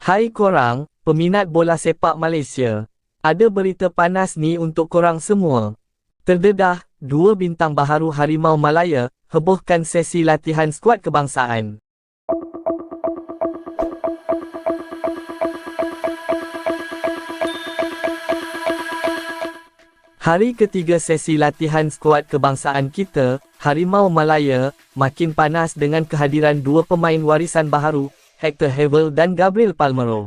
Hai korang, peminat bola sepak Malaysia. Ada berita panas ni untuk korang semua. Terdedah, dua bintang baharu Harimau Malaya hebohkan sesi latihan skuad kebangsaan. Hari ketiga sesi latihan skuad kebangsaan kita, Harimau Malaya, makin panas dengan kehadiran dua pemain warisan baharu, Hector Havel dan Gabriel Palmero.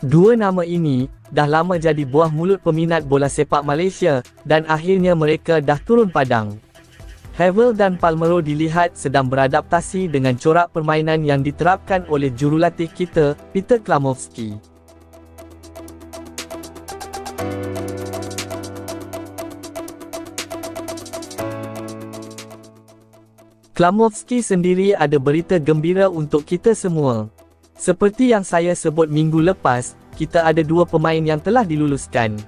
Dua nama ini, dah lama jadi buah mulut peminat bola sepak Malaysia, dan akhirnya mereka dah turun padang. Havel dan Palmero dilihat sedang beradaptasi dengan corak permainan yang diterapkan oleh jurulatih kita, Peter Klamovski. Klamovski sendiri ada berita gembira untuk kita semua. Seperti yang saya sebut minggu lepas, kita ada dua pemain yang telah diluluskan.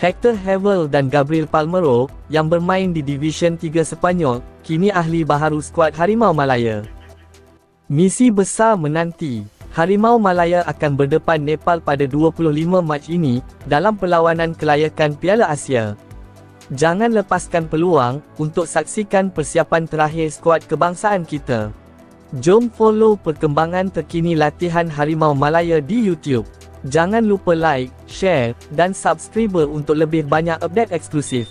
Hector Havel dan Gabriel Palmero, yang bermain di Division 3 Sepanyol, kini ahli baharu skuad Harimau Malaya. Misi besar menanti. Harimau Malaya akan berdepan Nepal pada 25 Mac ini, dalam perlawanan kelayakan Piala Asia. Jangan lepaskan peluang, untuk saksikan persiapan terakhir skuad kebangsaan kita. Jom follow perkembangan terkini latihan Harimau Malaya di YouTube. Jangan lupa like, share, dan subscribe untuk lebih banyak update eksklusif.